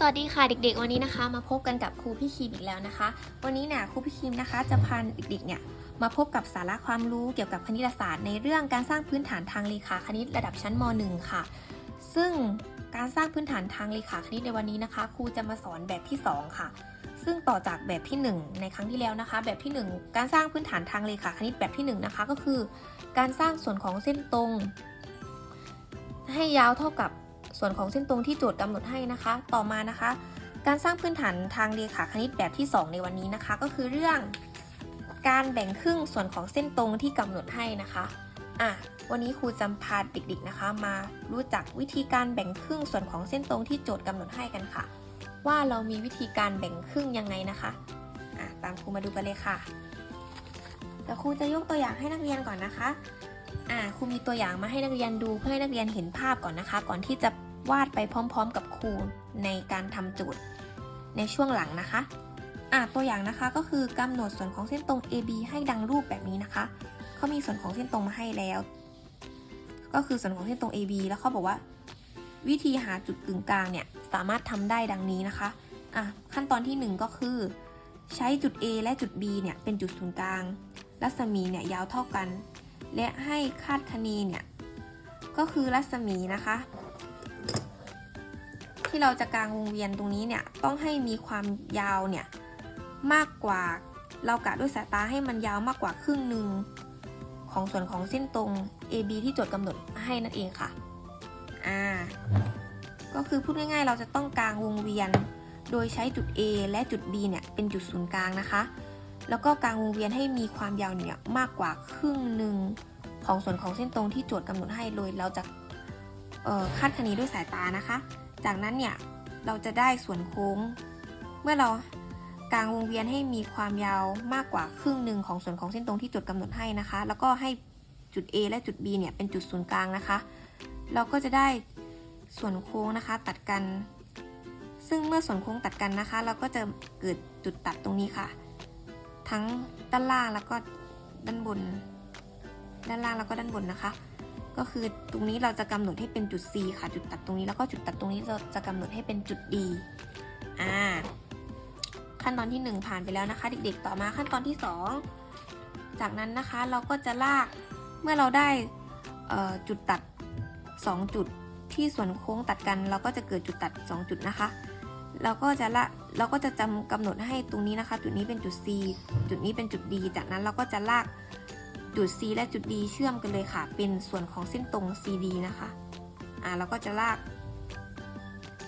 สวัสดีค่ะเด็กๆ วันนี้นะคะ มาพบกันกับครูพี่คิมอีกแล้วนะคะ วันนี้เนี่ยครูพี่คิมนะคะจะพาเด็กๆเนี่ยมาพบกับสาระความรู้เกี่ยวกับคณิตศาสตร์ ในเรื่องการสร้างพื้นฐานทางเลขาคณิตระดับชั้นม .1 ค่ะ ซึ่งการสร้างพื้นฐานทางเลขาคณิตในวันนี้นะคะครูจะมาสอนแบบที่ 2 ค่ะ ซึ่งต่อจากแบบที่ 1 ในครั้งที่แล้วนะคะ แบบที่ 1 การสร้างพื้นฐานทางเลขาคณิตแบบที่1นะคะก็คือ การสร้างส่วนของเส้นตรง ให้ยาวเท่ากับ ส่วนของเส้นตรงที่โจทย์กำหนดให้นะคะ ต่อมานะคะ การสร้างพื้นฐานทางเรขาคณิตแบบที่ 2 ในวันนี้นะคะ ก็คือเรื่องการแบ่งครึ่งส่วนของเส้นตรงที่กำหนดให้นะคะอะวันนี้ครูจะพาเด็กๆนะคะ มารู้จักวิธีการแบ่งครึ่งส่วนของเส้นตรงที่โจทย์กำหนดให้กันค่ะ ว่าเรามีวิธีการแบ่งครึ่งยังไงนะคะอะตามครูมาดูกันเลยค่ะเดี๋ยวครูจะยกตัวอย่างให้นักเรียนก่อนนะคะอ่าครูมีตัวอย่างมาให้นักเรียนดูเพื่อให้นักเรียนเห็นภาพก่อนนะคะ ก่อนที่จะ วาดไปพร้อมๆกับครูในการทำโจทย์ในช่วงหลังนะคะอ่าตัวอย่างนะคะก็คือกำหนดส่วนของเส้นตรง AB ให้ดังรูปแบบนี้นะคะเขามีส่วนของเส้นตรงมาให้แล้ว ก็คือส่วนของเส้นตรง AB แล้วเขาบอกว่า วิธีหาจุดกึ่งกลางเนี่ยสามารถทำได้ดังนี้นะคะอะขั้นตอนที่หนึ่งก็คือ ใช้จุด A และจุด B เนี่ยเป็นจุดศูนย์กลาง รัศมีเนี่ยยาวเท่ากัน และให้คาดคะเนเนี่ยก็คือรัศมีนะคะ ที่เราจะกางวงเวียนตรงนี้เนี่ยต้องให้มีความยาวเนี่ยมากกว่าเรากะด้วยสายตาให้มันยาวมากกว่าครึ่งหนึ่งของส่วนของเส้นตรง AB ที่โจทย์กำหนดให้นั่นเองค่ะอ่าก็คือพูดง่ายๆ เราจะต้องกางวงเวียน โดยใช้จุด A และจุด B เนี่ยเป็นจุดศูนย์กลางนะคะ แล้วก็กางวงเวียนให้มีความยาวเนี่ยมากกว่าครึ่งหนึ่งของส่วนของเส้นตรงที่โจทย์กำหนดให้โดยเราจะคาดคะเนด้วยสายตานะคะ จากนั้นเนี่ยเราจะได้ส่วนโค้ง เมื่อเรากางวงเวียนให้มีความยาวมากกว่าครึ่งหนึ่งของส่วนของเส้นตรงที่จทย์กำหนดให้นะคะ แล้วก็ให้จุด A และจุด B เนี่ยเป็นจุดศูนย์กลางนะคะ เราก็จะได้ส่วนโค้งนะคะตัดกัน ซึ่งเมื่อส่วนโค้งตัดกันนะคะ เราก็จะเกิดจุดตัดตรงนี้ค่ะ ทั้งด้านล่างแล้วก็ด้านบน ด้านล่างแล้วก็ด้านบนนะคะ ก็คือตรงนี้เราจะกำหนดให้เป็นจุด C ค่ะ จุดตัดตรงนี้แล้วก็จุดตัดตรงนี้เราจะกำหนดให้เป็นจุด D อ่า ขั้นตอนที่ 1 ผ่านไปแล้วนะคะ เด็กๆ ต่อมาขั้นตอนที่ 2 จากนั้นนะคะเราก็จะลากเมื่อเราได้จุดตัด 2 จุดที่ส่วนโค้งตัดกัน เราก็จะเกิดจุดตัด 2 จุดนะคะเราก็จะละเราก็จะจำกำหนดให้ตรงนี้นะคะ จุดนี้เป็นจุด C จุดนี้เป็นจุด D จากนั้นเราก็จะลาก จุด C และจุด D เชื่อมกันเลยค่ะ เป็นส่วนของเส้นตรง CD นะคะ อ่าเราก็จะลาก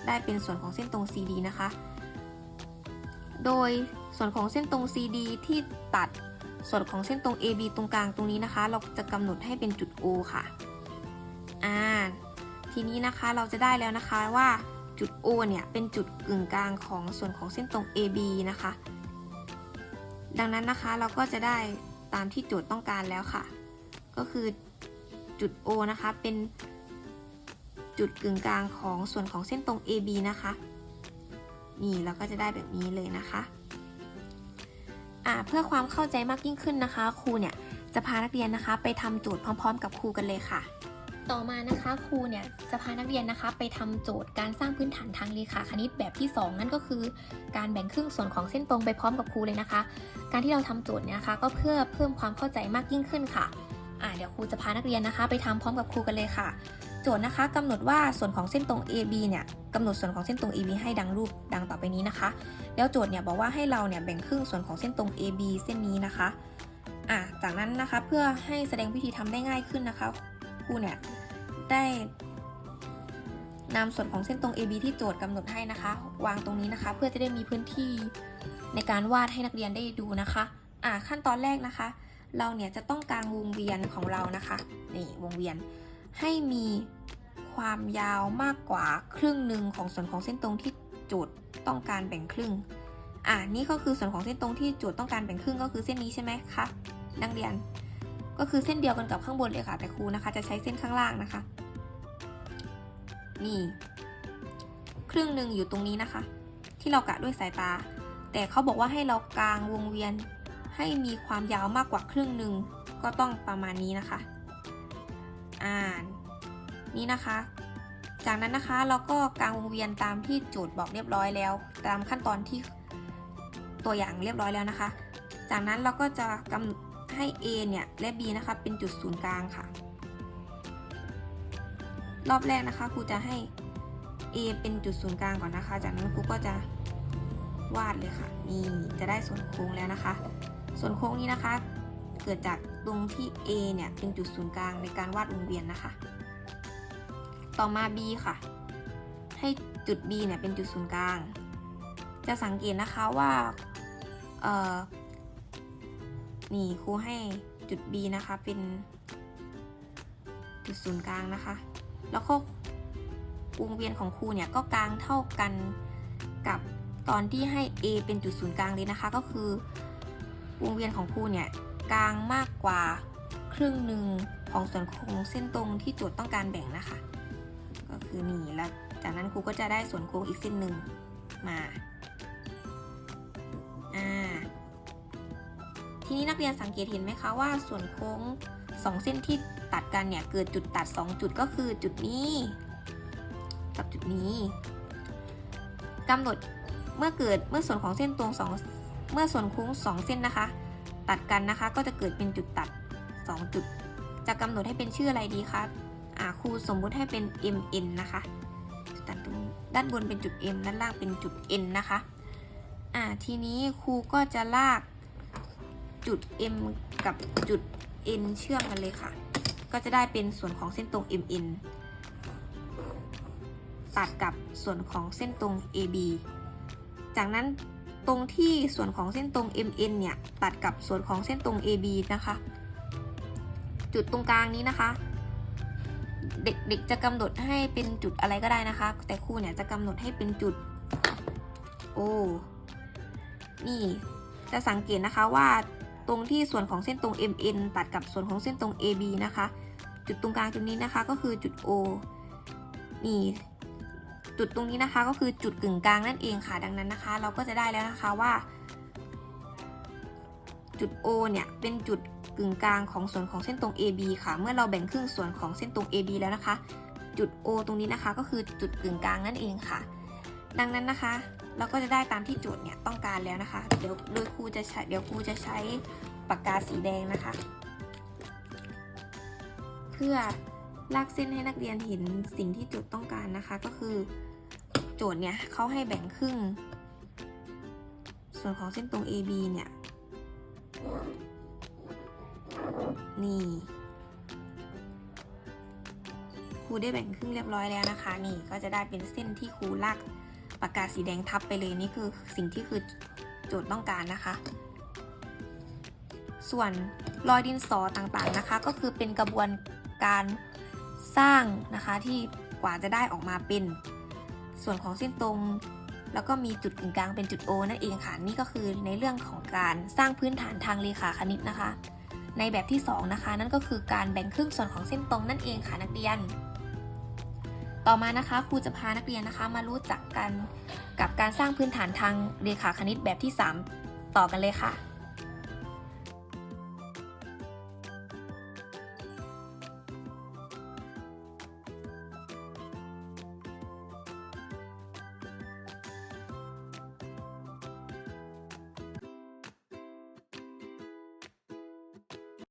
ได้เป็นส่วนของเส้นตรง CD นะคะ โดยส่วนของเส้นตรง CD ที่ตัดส่วนของเส้นตรง AB ตรงกลางตรงนี้นะคะ เราจะกำหนดให้เป็นจุด O ค่ะ อ่า ทีนี้นะคะเราจะได้แล้วนะคะว่าจุด O เนี่ยเป็นจุดกึ่งกลางของส่วนของเส้นตรง AB นะคะ ดังนั้นนะคะเราก็จะได้ ตามที่โจทย์ต้องการแล้วค่ะ ก็คือจุด O นะคะ เป็นจุดกึ่งกลางของส่วนของเส้นตรง AB นะคะ นี่เราก็จะได้แบบนี้เลยนะคะอ่าเพื่อความเข้าใจมากยิ่งขึ้นนะคะ ครูเนี่ยจะพานักเรียนนะคะ ไปทำโจทย์พร้อม ๆ กับครูกันเลยค่ะ ต่อมานะคะครูเนี่ยจะพานักเรียนนะคะ ไปทำโจทย์การสร้างพื้นฐานทางเลขาคณิตแบบที่ 2 นั่นก็คือ การแบ่งครึ่งส่วนของเส้นตรงไปพร้อมกับครูเลยนะคะ การที่เราทำโจทย์เนี่ยนะคะก็เพื่อเพิ่มความเข้าใจมากยิ่งขึ้นค่ะอ่าเดี๋ยวครูจะพานักเรียนนะคะ ไปทำพร้อมกับครูกันเลยค่ะ โจทย์นะคะกำหนดว่าส่วนของเส้นตรง AB เนี่ยกำหนดส่วนของเส้นตรง AB ให้ดังรูปดังต่อไปนี้นะคะ แล้วโจทย์เนี่ยบอกว่าให้เราเนี่ยแบ่งครึ่งส่วนของเส้นตรง AB เส้นนี้นะคะอะจากนั้นนะคะเพื่อให้แสดงวิธีทำได้ง่ายขึ้นนะคะ ครูเนี่ยได้นำส่วนของเส้นตรง AB ที่โจทย์กำหนดให้นะคะ วางตรงนี้นะคะ เพื่อจะได้มีพื้นที่ในการวาดให้นักเรียนได้ดูนะคะอะขั้นตอนแรกนะคะ เราเนี่ยจะต้องกางวงเวียนของเรานะคะนี่วงเวียนให้มีความยาวมากกว่าครึ่งหนึ่งของส่วนของเส้นตรงที่โจทย์ต้องการแบ่งครึ่งอ่านี่ก็คือส่วนของเส้นตรงที่โจทย์ต้องการแบ่งครึ่งก็คือเส้นนี้ใช่ไหมคะนักเรียน ก็คือเส้นเดียวกันกับข้างบนเลยค่ะ แต่ครูนะคะจะใช้เส้นข้างล่างนะคะ นี่ ครึ่งหนึ่งอยู่ตรงนี้นะคะ ที่เรากะด้วยสายตา แต่เขาบอกว่าให้เรากางวงเวียน ให้มีความยาวมากกว่าครึ่งหนึ่งก็ต้องประมาณนี้นะคะ อ่านนี่นะคะ จากนั้นนะคะเราก็กางวงเวียนตามที่โจทย์บอกเรียบร้อยแล้ว ตามขั้นตอนที่ตัวอย่างเรียบร้อยแล้วนะคะ จากนั้นเราก็จะกำ ให้ A เนี่ยและ B นะคะเป็นจุดศูนย์กลางค่ะ รอบแรกนะคะครูจะให้ A เป็นจุดศูนย์กลางก่อนนะคะ จากนั้นครูก็จะวาดเลยค่ะนี่จะได้ส่วนโค้งแล้วนะคะ ส่วนโค้งนี้นะคะ เกิดจากตรงที่ A เนี่ยเป็นจุดศูนย์กลางในการวาดวงเวียนนะคะ ต่อมา B ค่ะ ให้จุด B เนี่ยเป็นจุดศูนย์กลาง จะสังเกตนะคะว่า นี่ครูให้จุด B นะคะ เป็นจุดศูนย์กลางนะคะ แล้วก็วงเวียนของครูเนี่ยก็กลางเท่ากันกับตอนที่ให้ A เป็นจุดศูนย์กลางเลยนะคะ ก็คือ วงเวียนของครูเนี่ยกลางมากกว่าครึ่งหนึ่งของส่วนโค้งเส้นตรงที่โจทย์ต้องการแบ่งนะคะ ก็คือนี่แล้วจากนั้นครูก็จะได้ส่วนโค้งอีกเส้นหนึ่งมาอ่า ทีนี้นักเรียนสังเกตเห็นไหมคะว่าส่วนโค้งสองเส้นที่ตัดกันเนี่ยเกิดจุดตัด 2 จุดก็คือจุดนี้กับจุดนี้กำหนดเมื่อเกิดเมื่อส่วนของเส้นตรงสองเมื่อส่วนโค้งสองเส้นนะคะ ตัดกันนะคะก็จะเกิดเป็นจุดตัด 2 จุด จะกำหนดให้เป็นชื่ออะไรดีคะอ่าครูสมมุติให้เป็น mn นะคะตัดตรงด้านบนเป็นจุด m ด้านล่างเป็นจุด n นะคะอ่าทีนี้ครูก็จะลาก จุด m กับจุด n เชื่อมกันเลยค่ะ ก็จะได้เป็นส่วนของเส้นตรง mn ตัดกับส่วนของเส้นตรง AB จากนั้นตรงที่ส่วนของเส้นตรง MN เนี่ย ตัดกับส่วนของเส้นตรง AB นะคะ จุดตรงกลางนี้นะคะ เด็กๆจะกำหนดให้เป็นจุดอะไรก็ได้นะคะ แต่ครูเนี่ยจะกำหนดให้เป็นจุด O นี่จะสังเกตนะคะว่า ตรงที่ส่วนของเส้นตรง MN ตัดกับส่วนของเส้นตรง AB นะคะ จุดตรงกลางจุดนี้นะคะก็คือจุด O นี่จุดตรงนี้นะคะก็คือจุดกึ่งกลางนั่นเองค่ะดังนั้นนะคะ เราก็จะได้แล้วนะคะว่า จุด O เนี่ยเป็นจุดกึ่งกลางของส่วนของเส้นตรง AB ค่ะ เมื่อเราแบ่งครึ่งส่วนของเส้นตรง AB แล้วนะคะ จุด O ตรงนี้นะคะก็คือจุดกึ่งกลางนั่นเองค่ะ ดังนั้นนะคะ เราก็จะได้ตามที่โจทย์เนี่ยต้องการแล้วนะคะ เดี๋ยวโดยครูจะใช้เดี๋ยวครูจะใช้ปากกาสีแดงนะคะ เพื่อลากเส้นให้นักเรียนเห็นสิ่งที่โจทย์ต้องการนะคะ ก็คือโจทย์เนี่ยเขาให้แบ่งครึ่ง ส่วนของเส้นตรง AB เนี่ยนี่ครูได้แบ่งครึ่งเรียบร้อยแล้วนะคะ นี่ก็จะได้เป็นเส้นที่ครูลาก ปากกาสีแดงทับไปเลยนี่คือสิ่งที่คือโจทย์ต้องการนะคะ ส่วนรอยดินสอต่างๆนะคะ ก็คือเป็นกระบวนการสร้างนะคะที่กว่าจะได้ออกมาเป็นส่วนของเส้นตรง แล้วก็มีจุดกึ่งกลางเป็นจุด O นั่นเองค่ะนี่ก็คือในเรื่องของการสร้างพื้นฐานทางเลขาคณิตนะคะ ในแบบที่ 2 นะคะ นั่นก็คือการแบ่งครึ่งส่วนของเส้นตรงนั่นเองค่ะนักเรียน ต่อมานะคะครูจะพานักเรียนนะคะมารู้จักกันกับการสร้างพื้นฐานทางเรขาคณิตแบบที่ 3 ต่อกันเลยค่ะ